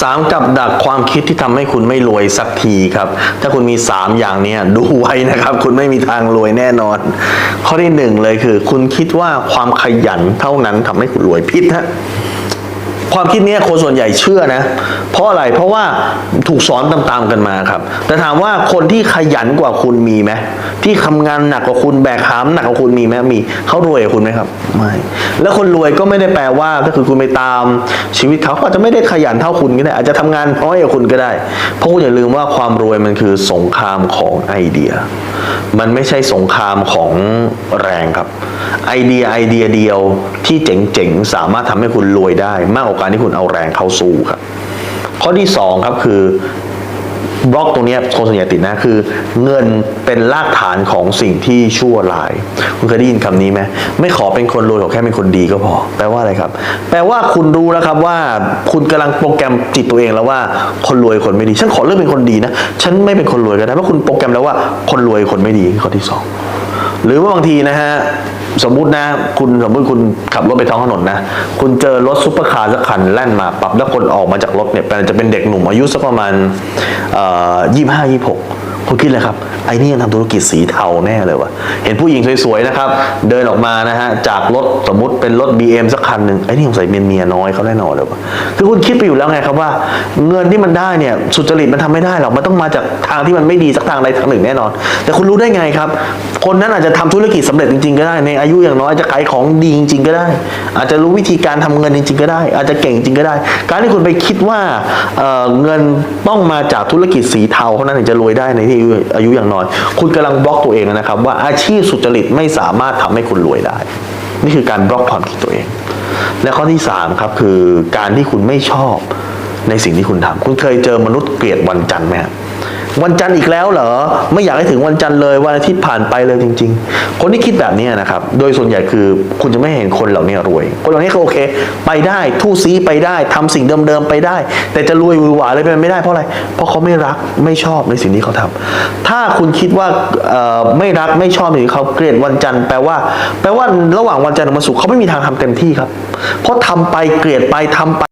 สามกับดักความคิดที่ทำให้คุณไม่รวยสักทีครับ ถ้าคุณมีสามอย่างเนี้ดูไว้นะครับ คุณไม่มีทางรวยแน่นอน ข้อที่หนึ่งเลยคือ คุณคิดว่าความขยันเท่านั้นทำให้คุณรวยผิดฮะ ความคิดนี้คนส่วนใหญ่เชื่อนะ เพราะอะไรเพราะว่าถูกสอนตามๆกันมาครับ แต่ถามว่าคนที่ขยันกว่าคุณมีไหมที่ทำงานหนักกว่าคุณแบกหามหนักกว่าคุณมีไหมมีเขารวยกว่าคุณไหมครับไม่แล้วคนรวยก็ไม่ได้แปลว่าถ้าคือคุณไปตามชีวิตเขาอาจจะไม่ได้ขยันเท่าคุณก็ได้อาจจะทำงานน้อยกว่าคุณก็ได้ เพราะคุณอย่าลืมว่าความรวยมันคือสงครามของไอเดีย มันไม่ใช่สงครามของแรงครับ ไอเดียไอเดียเดียวที่เจ๋งๆ สามารถทำให้คุณรวยได้ มากกว่าการที่คุณเอาแรงเข้าสู้ครับ ข้อที่สองครับคือบล็อกตรงนี้คนส่วนใหญ่ติดนะคือ เงินเป็นรากฐานของสิ่งที่ชั่วร้าย คุณเคยได้ยินคำนี้ไหมไม่ขอเป็นคนรวยขอแค่เป็นคนดีก็พอ แปลว่าอะไรครับ แปลว่าคุณรู้แล้วครับว่า คุณกำลังโปรแกรมจิตตัวเองแล้วว่า คนรวยคนไม่ดี ฉันขอเลือกเป็นคนดีนะ ฉันไม่เป็นคนรวยก็ได้เพราะคุณโปรแกรมแล้วว่าคนรวยคนไม่ดีข้อที่สอง หรือว่าบางทีนะฮะสมมุตินะ คุณสมมุติคุณขับรถไปท้องถนนนะ คุณเจอรถซุปเปอร์คาร์สักคันแล่นมาปรับแล้วคนออกมาจากรถเนี่ยจะเป็นเด็กหนุ่มอายุสักประมาณยี่ห้ายี่หก คุณคิดเลยครับไอ้นี่ทำธุรกิจสีเทาแน่เลยวะเห็นผู้หญิงสวยๆนะครับ เดินออกมานะฮะจากรถสมมุติเป็นรถ BM สักคันหนึ่งไอ้นี่สงสัยเมียเมียน้อยเขาแน่นอนเลยวะคือคุณคิดไปอยู่แล้วไงครับว่า เงินที่มันได้เนี่ยสุจริตมันทำไม่ได้หรอกมันต้องมาจากทางที่มันไม่ดีสักทางใดทางหนึ่งแน่นอน แต่คุณรู้ได้ไงครับ คนนั้นอาจจะทำธุรกิจสำเร็จจริงๆก็ได้ ในอายุอย่างน้อยอาจจะขายของดีจริงๆก็ได้ อาจจะรู้วิธีการทำเงินจริงๆก็ได้ อาจจะเก่งจริงก็ได้ การที่คุณไปคิดว่าเเงินต้องมาจากธุรกิจสีเทาเท่านั้นถึงจะรวยได้ในที่อายุอย่างน้อย คุณกำลังบล็อกตัวเองนะครับ ว่าอาชีพสุจริตไม่สามารถทำให้คุณรวยได้ นี่คือการบล็อกความคิดตัวเอง และข้อที่สามครับคือการที่คุณไม่ชอบในสิ่งที่คุณทำคุณเคยเจอมนุษย์เกลียดวันจันทร์ไหมครับ วันจันทร์อีกแล้วเหรอ ไม่อยากให้ถึงวันจันทร์เลยวันอาทิตย์ผ่านไปเลยจริง ๆ คนที่คิดแบบนี้นะครับ โดยส่วนใหญ่คือคุณจะไม่เห็นคนเหล่านี้รวย คนเหล่านี้เขาโอเค ไปได้ทู่ซีไปได้ทำสิ่งเดิมๆไปได้ แต่จะรวยหวือหวาเลยเป็นไปไม่ได้เพราะอะไร เพราะเขาไม่รักไม่ชอบในสิ่งที่เขาทำถ้าคุณคิดว่าไม่รักไม่ชอบในสิ่งที่เขาเกลียดวันจันทร์แปลว่า แปลว่าระหว่างวันจันทร์ถึงวันศุกร์เขาไม่มีทางทำเต็มที่ครับ เพราะทำไปเกลียดไปทำไป